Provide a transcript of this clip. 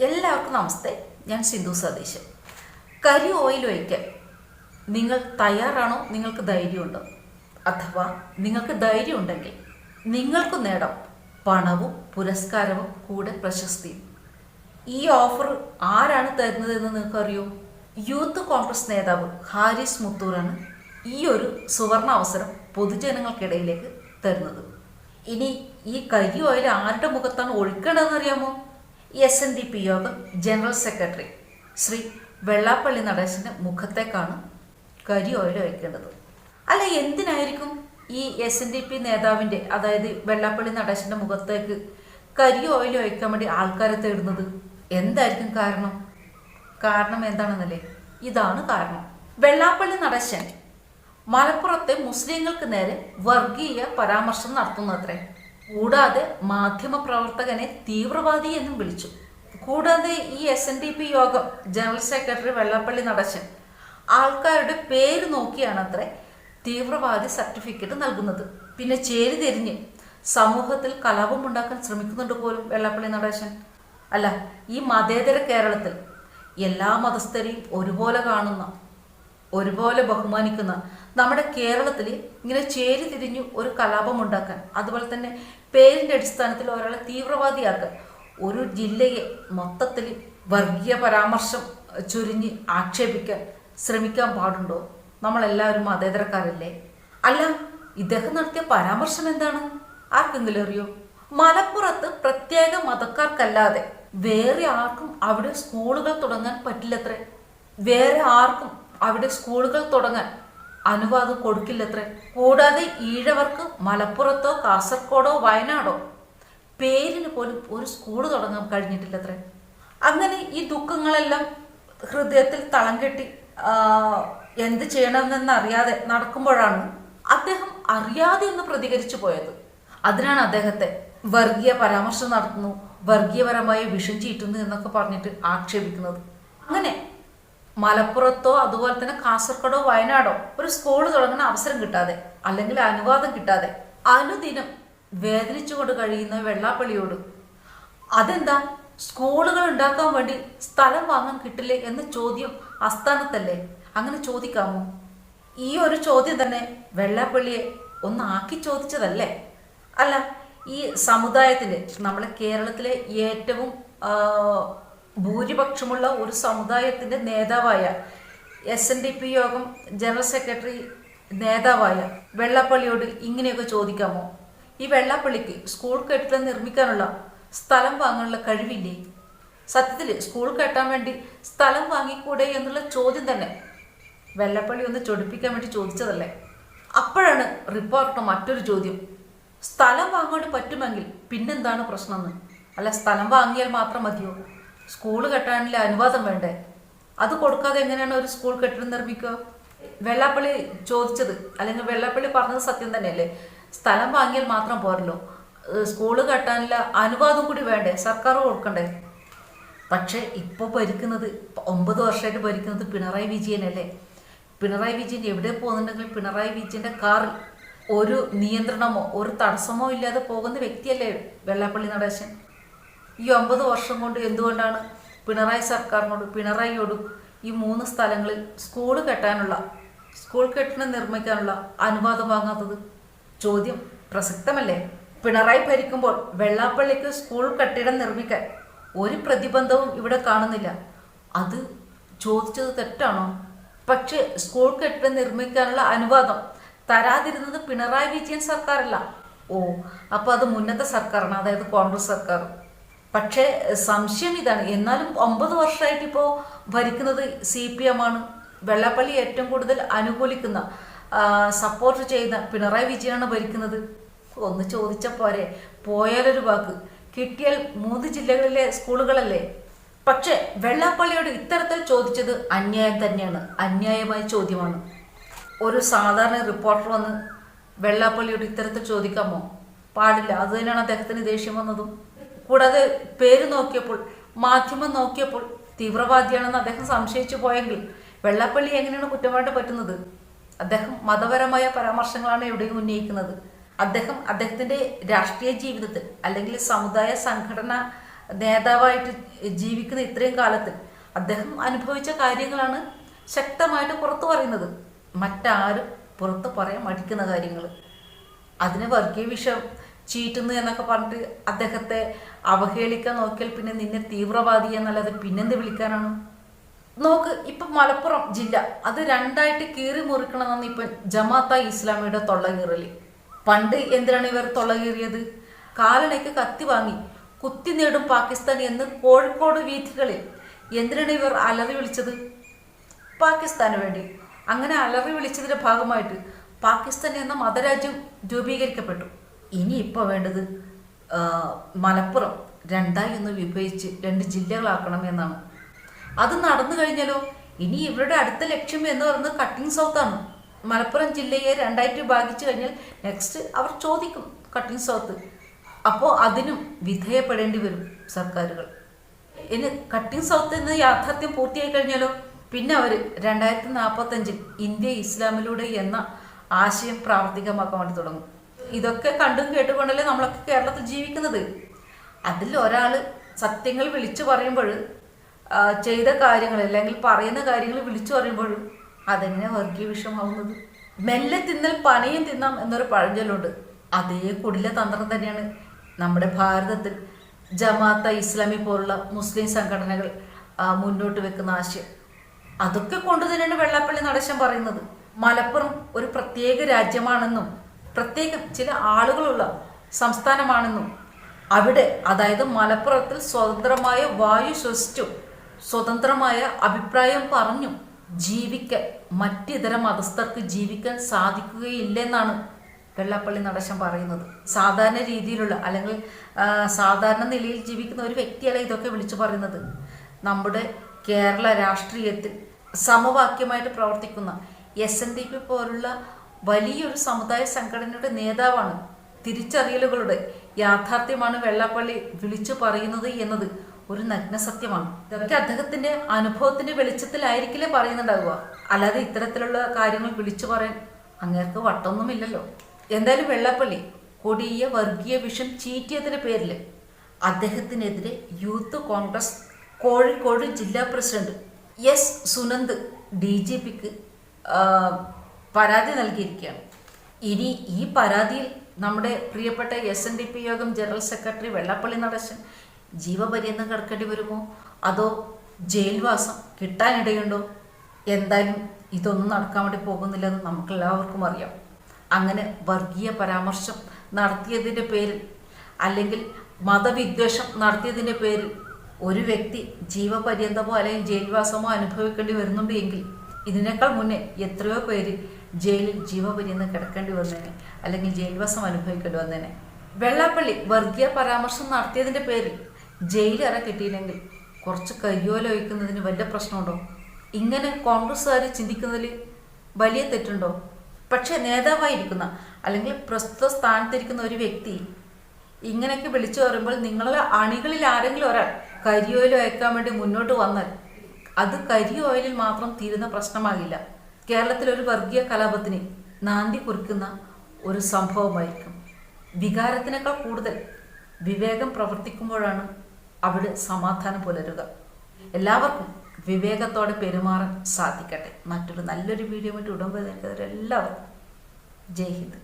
എല്ലാവർക്കും നമസ്തേ. ഞാൻ സിന്ധു സതീശൻ. കരി ഓയിൽ ഒഴിക്കാൻ നിങ്ങൾ തയ്യാറാണോ? നിങ്ങൾക്ക് ധൈര്യമുണ്ടോ? അഥവാ നിങ്ങൾക്ക് ധൈര്യം ഉണ്ടെങ്കിൽ നിങ്ങൾക്ക് നേടാം പണവും പുരസ്കാരവും കൂടെ പ്രശസ്തിയും. ഈ ഓഫർ ആരാണ് തരുന്നതെന്ന് നിങ്ങൾക്കറിയോ? യൂത്ത് കോൺഗ്രസ് നേതാവ് ഹാരിസ് മുത്തൂറാണ് ഈ ഒരു സുവർണ അവസരം പൊതുജനങ്ങൾക്കിടയിലേക്ക് തരുന്നത്. ഇനി ഈ കരി ഓയിൽ ആരുടെ മുഖത്താണ് ഒഴുക്കേണ്ടതെന്ന് അറിയാമോ? എസ് എൻ ഡി പി യോഗം ജനറൽ സെക്രട്ടറി ശ്രീ വെള്ളാപ്പള്ളി നടേശന്റെ മുഖത്തേക്കാണ് കരി ഓയിൽ വയ്ക്കേണ്ടത് അല്ല എന്തിനായിരിക്കും ഈ എസ് എൻ ഡി പി നേതാവിന്റെ അതായത് വെള്ളാപ്പള്ളി നടേശന്റെ മുഖത്തേക്ക് കരി ഓയിൽ വയ്ക്കാൻ വേണ്ടി ആൾക്കാരെ തേടുന്നത്? എന്തായിരിക്കും കാരണം? കാരണം എന്താണെന്നല്ലേ? ഇതാണ് കാരണം. വെള്ളാപ്പള്ളി നടേശൻ മലപ്പുറത്തെ മുസ്ലിങ്ങൾക്ക് നേരെ വർഗീയ പരാമർശം നടത്തുന്നത്രേ. കൂടാതെ മാധ്യമ പ്രവർത്തകനെ തീവ്രവാദി എന്നും വിളിച്ചു. കൂടാതെ ഈ എസ് എൻ ഡി പി യോഗം ജനറൽ സെക്രട്ടറി വെള്ളാപ്പള്ളി നടശൻ ആൾക്കാരുടെ പേര് നോക്കിയാണ് നോക്കിയാണത്രേ തീവ്രവാദി സർട്ടിഫിക്കറ്റ് നൽകുന്നത്. പിന്നെ ചേരി തിരിഞ്ഞ് സമൂഹത്തിൽ കലാപം ഉണ്ടാക്കാൻ ശ്രമിക്കുന്നുണ്ട് പോലും വെള്ളാപ്പള്ളി നടേശൻ അല്ല ഈ മതേതര കേരളത്തിൽ എല്ലാ മതസ്ഥരെയും ഒരുപോലെ കാണുന്ന ഒരുപോലെ ബഹുമാനിക്കുന്ന നമ്മുടെ കേരളത്തിൽ ഇങ്ങനെ ചേരി തിരിഞ്ഞു ഒരു കലാപം ഉണ്ടാക്കാൻ അതുപോലെ തന്നെ പേരിന്റെ അടിസ്ഥാനത്തിൽ ഒരാളെ തീവ്രവാദിയാക്കാൻ ഒരു ജില്ലയെ മൊത്തത്തിൽ വർഗീയ പരാമർശം ചൊരിഞ്ഞ് ആക്ഷേപിക്കാൻ ശ്രമിക്കാൻ പാടുണ്ടോ? നമ്മളെല്ലാവരും മതേതരക്കാരല്ലേ? അല്ല ഇദ്ദേഹം നടത്തിയ പരാമർശം എന്താണ്? ആർക്കെങ്കിലും അറിയോ? മലപ്പുറത്ത് പ്രത്യേക മതക്കാർക്കല്ലാതെ വേറെ ആർക്കും അവിടെ സ്കൂളുകൾ തുടങ്ങാൻ പറ്റില്ലത്രേ. വേറെ ആർക്കും അവിടെ സ്കൂളുകൾ തുടങ്ങാൻ അനുവാദം കൊടുക്കില്ലത്രേ. കൂടാതെ ഈഴവർക്ക് മലപ്പുറത്തോ കാസർഗോഡോ വയനാടോ പേരിന് പോലും ഒരു സ്കൂൾ തുടങ്ങാൻ കഴിഞ്ഞിട്ടില്ലത്രേ. അങ്ങനെ ഈ ദുഃഖങ്ങളെല്ലാം ഹൃദയത്തിൽ തളം കെട്ടി എന്ത് ചെയ്യണമെന്ന് അറിയാതെ നടക്കുമ്പോഴാണ് അദ്ദേഹം അറിയാതെ ഒന്ന് പ്രതികരിച്ചു പോയത്. അതിനാണ് അദ്ദേഹത്തെ വർഗീയ പരാമർശം നടത്തുന്നു വർഗീയപരമായ വിഷം ചീറ്റുന്നു എന്നൊക്കെ പറഞ്ഞിട്ട് ആക്ഷേപിക്കുന്നത്. അങ്ങനെ മലപ്പുറത്തോ അതുപോലെ തന്നെ കാസർഗോഡോ വയനാടോ ഒരു സ്കൂൾ തുടങ്ങുന്ന അവസരം കിട്ടാതെ അല്ലെങ്കിൽ അനുവാദം കിട്ടാതെ അനുദിനം വേദനിച്ചുകൊണ്ട് കഴിയുന്ന വെള്ളാപ്പള്ളിയോട് അതെന്താ? സ്കൂളുകൾ ഉണ്ടാക്കാൻ വേണ്ടി സ്ഥലം വാങ്ങാൻ കിട്ടില്ലേ? എന്ന ചോദ്യം അസ്ഥാനത്തല്ലേ അങ്ങനെ ചോദിക്കാമോ? ഈ ഒരു ചോദ്യം തന്നെ വെള്ളാപ്പള്ളിയെ ഒന്നാക്കി ചോദിച്ചതല്ലേ? അല്ല ഈ സമുദായത്തിലെ നമ്മളെ കേരളത്തിലെ ഏറ്റവും ഭൂരിപക്ഷമുള്ള ഒരു സമുദായത്തിന്റെ നേതാവായ എസ് എൻ ഡി പി യോഗം ജനറൽ സെക്രട്ടറി നേതാവായ വെള്ളാപ്പള്ളിയോട് ഇങ്ങനെയൊക്കെ ചോദിക്കാമോ? ഈ വെള്ളാപ്പള്ളിക്ക് സ്കൂൾ കെട്ടിടം നിർമ്മിക്കാനുള്ള സ്ഥലം വാങ്ങാനുള്ള കഴിവില്ലേ? സത്യത്തിൽ സ്കൂൾ കെട്ടാൻ വേണ്ടി സ്ഥലം വാങ്ങിക്കൂടെ എന്നുള്ള ചോദ്യം തന്നെ വെള്ളപ്പള്ളി ഒന്ന് ചൊടിപ്പിക്കാൻ വേണ്ടി ചോദിച്ചതല്ലേ? അപ്പോഴാണ് റിപ്പോർട്ടർ മറ്റൊരു ചോദ്യം. സ്ഥലം വാങ്ങാണ്ട് പറ്റുമെങ്കിൽ പിന്നെന്താണ് പ്രശ്നമെന്ന് അല്ല സ്ഥലം വാങ്ങിയാൽ മാത്രം മതിയോ? സ്കൂൾ കെട്ടാനുള്ള അനുവാദം വേണ്ടേ? അത് കൊടുക്കാതെ എങ്ങനെയാണ് ഒരു സ്കൂൾ കെട്ടിടം നിർമ്മിക്കുക? വെള്ളാപ്പള്ളി ചോദിച്ചത് അല്ലെങ്കിൽ വെള്ളാപ്പള്ളി പറഞ്ഞത് സത്യം തന്നെയല്ലേ? സ്ഥലം വാങ്ങിയാൽ മാത്രം പോരല്ലോ. സ്കൂൾ കെട്ടാനുള്ള അനുവാദം കൂടി വേണ്ടേ? സർക്കാർ കൊടുക്കണ്ടേ? പക്ഷേ ഇപ്പോൾ ഭരിക്കുന്നത് ഒമ്പത് വർഷമായിട്ട് ഭരിക്കുന്നത് പിണറായി വിജയനല്ലേ? പിണറായി വിജയൻ എവിടെ പോകുന്നുണ്ടെങ്കിൽ പിണറായി വിജയന്റെ കാറിൽ ഒരു നിയന്ത്രണമോ ഒരു തടസ്സമോ ഇല്ലാതെ പോകുന്ന വ്യക്തിയല്ലേ വെള്ളാപ്പള്ളി നടേശൻ? ഈ ഒമ്പത് വർഷം കൊണ്ട് എന്തുകൊണ്ടാണ് പിണറായി സർക്കാരിനോട് പിണറായിയോടും ഈ മൂന്ന് സ്ഥലങ്ങളിൽ സ്കൂൾ കെട്ടാനുള്ള സ്കൂൾ കെട്ടിടം നിർമ്മിക്കാനുള്ള അനുവാദം വാങ്ങാത്തത്? ചോദ്യം പ്രസക്തമല്ലേ? പിണറായി ഭരിക്കുമ്പോൾ വെള്ളാപ്പള്ളിക്ക് സ്കൂൾ കെട്ടിടം നിർമ്മിക്കാൻ ഒരു പ്രതിബന്ധവും ഇവിടെ കാണുന്നില്ല. അത് ചോദിച്ചത് തെറ്റാണോ? പക്ഷേ സ്കൂൾ കെട്ടിടം നിർമ്മിക്കാനുള്ള അനുവാദം തരാതിരുന്നത് പിണറായി വിജയൻ സർക്കാരല്ല. ഓ അപ്പോൾ അത് മുന്നത്തെ സർക്കാരാണ് അതായത് കോൺഗ്രസ് സർക്കാർ. പക്ഷേ സംശയം ഇതാണ് എന്നാലും ഒമ്പത് വർഷമായിട്ട് ഇപ്പോൾ ഭരിക്കുന്നത് സി പി എം ആണ് വെള്ളാപ്പള്ളി ഏറ്റവും കൂടുതൽ അനുകൂലിക്കുന്ന സപ്പോർട്ട് ചെയ്യുന്ന പിണറായി വിജയനാണ് ഭരിക്കുന്നത്. ഒന്ന് ചോദിച്ച പോരെ. പോയാലൊരു വാക്ക്. കിട്ടിയാൽ മൂന്ന് ജില്ലകളിലെ സ്കൂളുകളല്ലേ? പക്ഷേ വെള്ളാപ്പള്ളിയോട് ഇത്തരത്തിൽ ചോദിച്ചത് അന്യായം തന്നെയാണ്. അന്യായമായ ചോദ്യമാണ്. ഒരു സാധാരണ റിപ്പോർട്ടർ വന്ന് വെള്ളാപ്പള്ളിയോട് ഇത്തരത്തിൽ ചോദിക്കാമോ? പാടില്ല. അത് തന്നെയാണ് അദ്ദേഹത്തിന് ദേഷ്യം വന്നതും. കൂടാതെ പേര് നോക്കിയപ്പോൾ മാധ്യമം നോക്കിയപ്പോൾ തീവ്രവാദിയാണെന്ന് അദ്ദേഹം സംശയിച്ചു പോയെങ്കിൽ വെള്ളപ്പള്ളി എങ്ങനെയാണ് കുറ്റമായിട്ട് പറ്റുന്നത്? അദ്ദേഹം മതപരമായ പരാമർശങ്ങളാണ് എവിടെയും ഉന്നയിക്കുന്നത്. അദ്ദേഹം അദ്ദേഹത്തിന്റെ രാഷ്ട്രീയ ജീവിതത്തിൽ അല്ലെങ്കിൽ സമുദായ സംഘടന നേതാവായിട്ട് ജീവിക്കുന്ന ഇത്രയും കാലത്തിൽ അദ്ദേഹം അനുഭവിച്ച കാര്യങ്ങളാണ് ശക്തമായിട്ട് പുറത്തു പറയുന്നത്. മറ്റാരും പുറത്ത് പറയാൻ മടിക്കുന്ന കാര്യങ്ങൾ. അതിന് വർഗീയ വിഷം ചീറ്റുന്നു എന്നൊക്കെ പറഞ്ഞിട്ട് അദ്ദേഹത്തെ അവഹേളിക്കാൻ നോക്കിയാൽ പിന്നെ നിന്നെ തീവ്രവാദി എന്നല്ലാതെ പിന്നെന്ത് വിളിക്കാനാണ്? നോക്ക് ഇപ്പം മലപ്പുറം ജില്ല അത് രണ്ടായിട്ട് കീറി മുറിക്കണമെന്ന് ഇപ്പൊ ജമാഅത്ത ഇസ്ലാമിയുടെ തൊള്ള കീറൽ പണ്ട് എന്തിനാണ് ഇവർ തൊള്ള കീറിയത് കാലണയ്ക്ക് കത്തി വാങ്ങി കുത്തി നേടും പാകിസ്ഥാൻ എന്ന് കോഴിക്കോട് വീഥികളിൽ എന്തിനാണ് ഇവർ അലറി വിളിച്ചത്? പാകിസ്ഥാന് വേണ്ടി. അങ്ങനെ അലറി വിളിച്ചതിന്റെ ഭാഗമായിട്ട് പാകിസ്ഥാൻ എന്ന മതരാജ്യം രൂപീകരിക്കപ്പെട്ടു. ഇനി ഇപ്പോൾ വേണ്ടത് മലപ്പുറം രണ്ടായി ഒന്ന് വിഭജിച്ച് രണ്ട് ജില്ലകളാക്കണം എന്നാണ്. അത് നടന്നു കഴിഞ്ഞാലോ? ഇനി ഇവരുടെ അടുത്ത ലക്ഷ്യം എന്ന് പറയുന്നത് കട്ടിംഗ് സൗത്ത് ആണ്. മലപ്പുറം ജില്ലയെ രണ്ടായിട്ട് ഭാഗിച്ചു കഴിഞ്ഞാൽ നെക്സ്റ്റ് അവർ ചോദിക്കും കട്ടിംഗ് സൗത്ത് അപ്പോൾ അതിനും വിധേയപ്പെടേണ്ടി വരും സർക്കാരുകൾ. ഇനി കട്ടിംഗ് സൗത്ത് എന്ന യാഥാർത്ഥ്യം പൂർത്തിയായി കഴിഞ്ഞാലോ? പിന്നെ അവർ രണ്ടായിരത്തി നാൽപ്പത്തഞ്ചിൽ ഇന്ത്യ ഇസ്ലാമിലൂടെ എന്ന ആശയം പ്രാവർത്തികമാക്കാൻ വേണ്ടി തുടങ്ങും. ഇതൊക്കെ കണ്ടും കേട്ടുകൊണ്ടല്ലേ നമ്മളൊക്കെ കേരളത്തിൽ ജീവിക്കുന്നത്? അതിൽ ഒരാൾ സത്യങ്ങൾ വിളിച്ചു പറയുമ്പോൾ ചെയ്ത കാര്യങ്ങൾ അല്ലെങ്കിൽ പറയുന്ന കാര്യങ്ങൾ വിളിച്ചു പറയുമ്പോഴും അതെങ്ങനെ വർഗീയ വിഷമാവുന്നത് മെല്ലെ തിന്നൽ പനയും തിന്നാം എന്നൊരു പഴഞ്ചൊല്ലുണ്ട്. അതേ കുടില തന്ത്രം തന്നെയാണ് നമ്മുടെ ഭാരതത്തിൽ ജമാഅത്ത ഇസ്ലാമി പോലുള്ള മുസ്ലിം സംഘടനകൾ മുന്നോട്ട് വെക്കുന്ന ആശയം. അതൊക്കെ കൊണ്ടുതന്നെയാണ് വെള്ളാപ്പള്ളി നടശം പറയുന്നത്. മലപ്പുറം ഒരു പ്രത്യേക രാജ്യമാണെന്നും പ്രത്യേകം ചില ആളുകളുള്ള സംസ്ഥാനമാണെന്നും അവിടെ അതായത് മലപ്പുറത്തിൽ സ്വതന്ത്രമായ വായു ശ്വസിച്ചു സ്വതന്ത്രമായ അഭിപ്രായം പറഞ്ഞു ജീവിക്കാൻ മറ്റിതര മതസ്ഥർക്ക് ജീവിക്കാൻ സാധിക്കുകയില്ലെന്നാണ് വെള്ളാപ്പള്ളി നടശം പറയുന്നത്. സാധാരണ രീതിയിലുള്ള അല്ലെങ്കിൽ സാധാരണ നിലയിൽ ജീവിക്കുന്ന ഒരു വ്യക്തിയല്ല ഇതൊക്കെ വിളിച്ചു പറയുന്നത്. നമ്മുടെ കേരള രാഷ്ട്രീയത്തിൽ സമവാക്യമായിട്ട് പ്രവർത്തിക്കുന്ന എസ് എൻ ഡി പി പോലുള്ള വലിയൊരു സമുദായ സംഘടനയുടെ നേതാവാണ്. തിരിച്ചറിയലുകളുടെ യാഥാർത്ഥ്യമാണ് വെള്ളാപ്പള്ളി വിളിച്ചു പറയുന്നത് എന്നത് ഒരു നഗ്ന സത്യമാണ്. ഇതൊക്കെ അദ്ദേഹത്തിന്റെ അനുഭവത്തിന്റെ വെളിച്ചത്തിലായിരിക്കില്ലേ പറയുന്നുണ്ടാവുക. അല്ലാതെ ഇത്തരത്തിലുള്ള കാര്യങ്ങൾ വിളിച്ചു പറയാൻ അങ്ങേർക്ക് വട്ടൊന്നുമില്ലല്ലോ എന്തായാലും വെള്ളാപ്പള്ളി കൊടിയ വർഗീയ വിഷം ചീറ്റിയതിന്റെ പേരിൽ അദ്ദേഹത്തിനെതിരെ യൂത്ത് കോൺഗ്രസ് കോഴിക്കോട് ജില്ലാ president S Sunand D G പിക്ക് പരാതി നൽകിയിരിക്കുകയാണ്. ഇനി ഈ പരാതിയിൽ നമ്മുടെ പ്രിയപ്പെട്ട എസ് എൻ ഡി പി യോഗം ജനറൽ സെക്രട്ടറി വെള്ളപ്പള്ളി നടശൻ ജീവപര്യന്തം കിടക്കേണ്ടി വരുമോ? അതോ ജയിൽവാസം കിട്ടാനിടയുണ്ടോ? എന്തായാലും ഇതൊന്നും നടക്കാൻ വേണ്ടി പോകുന്നില്ലെന്ന് നമുക്കെല്ലാവർക്കും അറിയാം. അങ്ങനെ വർഗീയ പരാമർശം നടത്തിയതിന്റെ പേരിൽ അല്ലെങ്കിൽ മതവിദ്വേഷം നടത്തിയതിന്റെ പേരിൽ ഒരു വ്യക്തി ജീവപര്യന്തമോ അല്ലെങ്കിൽ ജയിൽവാസമോ അനുഭവിക്കേണ്ടി വരുന്നുണ്ട് എങ്കിൽ ഇതിനേക്കാൾ മുന്നേ എത്രയോ പേര് ജയിലിൽ ജീവപര്യന്തം കിടക്കേണ്ടി വന്നേനെ അല്ലെങ്കിൽ ജയിൽവാസം അനുഭവിക്കേണ്ടി വന്നേനെ. വെള്ളാപ്പള്ളി വർഗീയ പരാമർശം നടത്തിയതിന്റെ പേരിൽ ജയിലറ കിട്ടിയില്ലെങ്കിൽ കുറച്ച് കരിയോല ഒഴിക്കുന്നതിന് വലിയ പ്രശ്നമുണ്ടോ? ഇങ്ങനെ കോൺഗ്രസ്സുകാർ ചിന്തിക്കുന്നതിൽ വലിയ തെറ്റുണ്ടോ? പക്ഷേ നേതാവായിരിക്കുന്ന അല്ലെങ്കിൽ പ്രസ്തുത സ്ഥാനത്തിരിക്കുന്ന ഒരു വ്യക്തി ഇങ്ങനെയൊക്കെ വിളിച്ചു പറയുമ്പോൾ നിങ്ങളെ അണികളിൽ ആരെങ്കിലും ഒരാൾ കരിയോയിലോ അയക്കാൻ വേണ്ടി മുന്നോട്ട് വന്നാൽ അത് കരി ഓയിലിൽ മാത്രം തീരുന്ന പ്രശ്നമാകില്ല. കേരളത്തിലെ ഒരു വർഗീയ കലാപത്തിന് നാന്തി കുറിക്കുന്ന ഒരു സംഭവമായിരിക്കും. വികാരത്തിനേക്കാൾ കൂടുതൽ വിവേകം പ്രവർത്തിക്കുമ്പോഴാണ് അവിടെ സമാധാനം പുലരുക. എല്ലാവർക്കും വിവേകത്തോടെ പെരുമാറാൻ സാധിക്കട്ടെ. മറ്റൊരു നല്ലൊരു വീഡിയോ മറ്റും ഉടമ്പ് എല്ലാവർക്കും ജയ് ഹിന്ദ്.